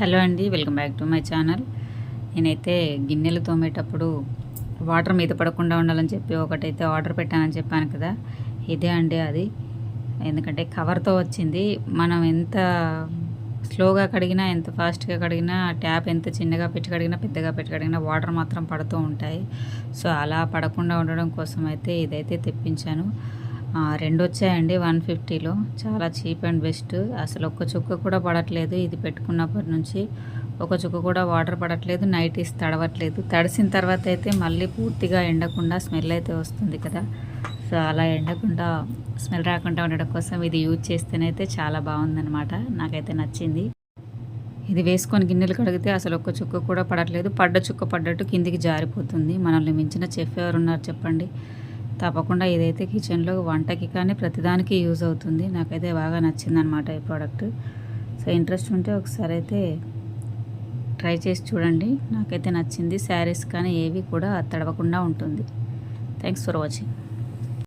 Hello అండి welcome back to my channel. నేనైతే గిన్నెలు తోమేటప్పుడు వాటర్ మీద పడకుండా ఉండాలని చెప్పి ఒకటైతే ఆర్డర్ పెట్టానని చెప్పాను కదా. ఇదే అండి అది. ఎందుకంటే కవర్తో వచ్చింది. మనం ఎంత స్లోగా కడిగినా ఎంత ఫాస్ట్గా కడిగినా ట్యాప్ ఎంత చిన్నగా పెట్టి కడిగినా పెద్దగా పెట్టి కడిగినా వాటర్ మాత్రం పడుతూ ఉంటాయి. సో అలా పడకుండా ఉండడం కోసం అయితే ఇదైతే తెప్పించాను. రెండు వచ్చాయండి వన్ ఫిఫ్టీలో. చాలా చీప్ అండ్ బెస్ట్. అసలు ఒక్క చుక్క కూడా పడట్లేదు ఇది పెట్టుకున్నప్పటి నుంచి. ఒక చుక్క కూడా వాటర్ పడట్లేదు నైటీస్ తడవట్లేదు. తడిసిన తర్వాత అయితే మళ్ళీ పూర్తిగా ఎండకుండా స్మెల్ అయితే వస్తుంది కదా. సో అలా ఎండకుండా స్మెల్ రాకుండా ఉండడం కోసం ఇది యూజ్ చేస్తేనైతే చాలా బాగుందనమాట నాకైతే నచ్చింది. ఇది వేసుకొని గిన్నెలు కడిగితే అసలు ఒక్క చుక్క కూడా పడట్లేదు. పడ్డ చుక్క పడ్డట్టు కిందికి జారిపోతుంది. మనల్ని మించిన చెఫ్ ఎవరు ఉన్నారు చెప్పండి? తప్పకుండా ఇదైతే కిచెన్లో వంటకి కానీ ప్రతిదానికి యూజ్ అవుతుంది. నాకైతే బాగా నచ్చిందనమాట ఈ ప్రోడక్ట్. సో ఇంట్రెస్ట్ ఉంటే ఒకసారి అయితే ట్రై చేసి చూడండి. నాకైతే నచ్చింది. శారీస్ కానీ ఏవి కూడా తడవకుండా ఉంటుంది. Thanks for watching.